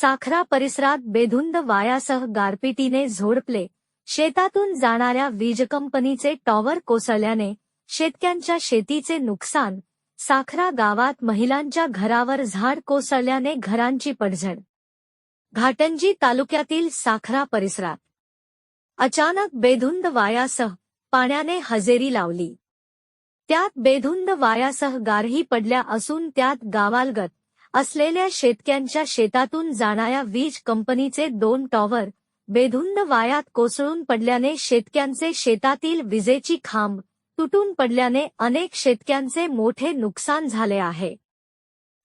साखरा परिसरात बेधुंद वायासह गारपिटीने झोडपले. शेतातून जाणाऱ्या वीज कंपनीचे टॉवर कोसळल्याने शेतक्यांच्या शेतीचे नुकसान. साखरा गावात महिलांच्या घरावर झाड कोसळल्याने घरांची पडझड. घाटंजी तालुक्यातील साखरा परिसरात. अचानक बेधुंद वायासह पाण्याने हजेरी लावली. त्यात बेधुंद वायासह गारही पडल्या असून त्यात गावालगत असलेल्या शेतक्यांच्या शेतातून जाणाऱ्या वीज कंपनीचे दोन टॉवर बेधुंद वायात कोसळून पडल्याने शेतक्यांचे शेतातील विजेची खांब तुटून पडल्याने अनेक शेतक्यांचे मोठे नुकसान झाले आहे.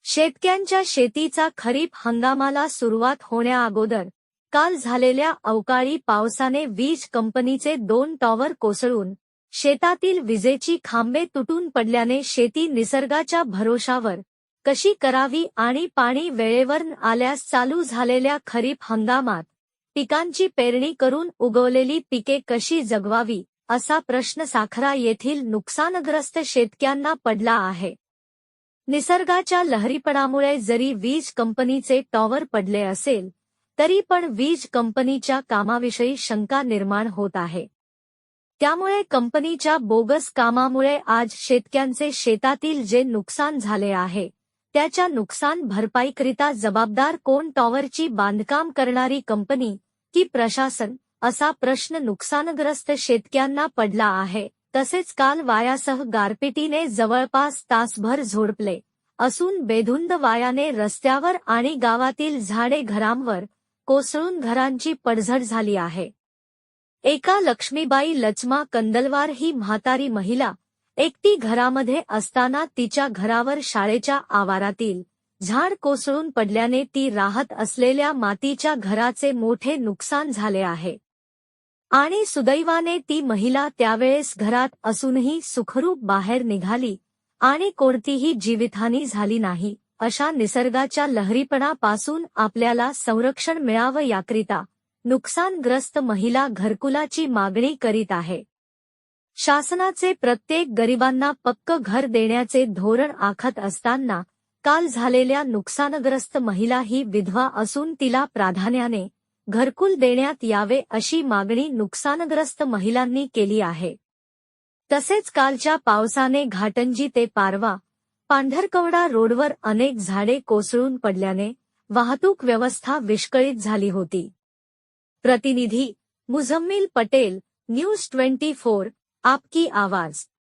शेतक्यांच्या शेतीचा खरीप हंगामाला सुरुवात होण्याअगोदर काल झालेल्या अवकाळी पावसाने वीज कंपनीचे दोन टॉवर कोसळून शेतातील विजेची खांबे तुटून पडल्याने शेती निसर्गाच्या भरोशावर कशी करावी आणि पाणी वेळेवर आल्यास चालू झालेल्या खरीप हंगामात पिकांची पेरणी करून उगवलेली पिके कशी जगवावी असा प्रश्न साखरा येथील नुकसानग्रस्त शेतक्यांना पडला आहे. निसर्गाच्या लहरीपणामुळे जरी वीज कंपनीचे टॉवर पडले असेल तरी पण वीज कंपनीच्या कामाविषयी शंका निर्माण होत आहे. त्यामुळे कंपनीच्या बोगस कामामुळे आज शेतक्यांचे शेतातील जे नुकसान झाले आहे त्याच्या नुकसान भरपाईकरिता जबाबदार कोण टॉवरची बांधकाम करणारी कंपनी की प्रशासन असा प्रश्न नुकसानग्रस्त शेतक्यांना पडला आहे. तसेच काल वायासह गारपिटीने जवळपास तासभर झोडपले. असून बेधुंद वायाने रस्त्यावर आणि गावातील झाडे घरांवर कोसळून घरांची पडझड झाली आहे. एका लक्ष्मीबाई लचमा कंदलवार ही म्हातारी महिला एकटी घरामध्ये असताना तिच्या घरावर शाळेच्या आवारातील झाड कोसळून पडल्याने ती राहत असलेल्या मातीच्या घराचे मोठे नुकसान झाले आहे. आणि सुदैवाने ती महिला त्यावेळेस घरात असूनही सुखरूप बाहेर निघाली आणि कोणतीही जीवितहानी झाली नाही अशा निसर्गाच्या लहरीपणापासून आपल्याला संरक्षण मिळावं याकरिता नुकसानग्रस्त महिला घरकुलाची मागणी करीत आहे. शासनाचे प्रत्येक गरिबांना पक्क घर देण्याचे धोरण आखत असताना काल झालेल्या नुकसानग्रस्त महिला ही विधवा असून तिला प्राधान्याने घरकुल देण्यात यावे अशी मागणी नुकसानग्रस्त महिलांनी केली आहे. तसेच कालच्या पावसाने घाटंजी ते पारवा पांढरकवडा रोडवर अनेक झाडे कोसळून पडल्याने वाहतूक व्यवस्था विस्कळीत झाली होती. प्रतिनिधी Muzammil Patel news twenty four आपकी आवाज।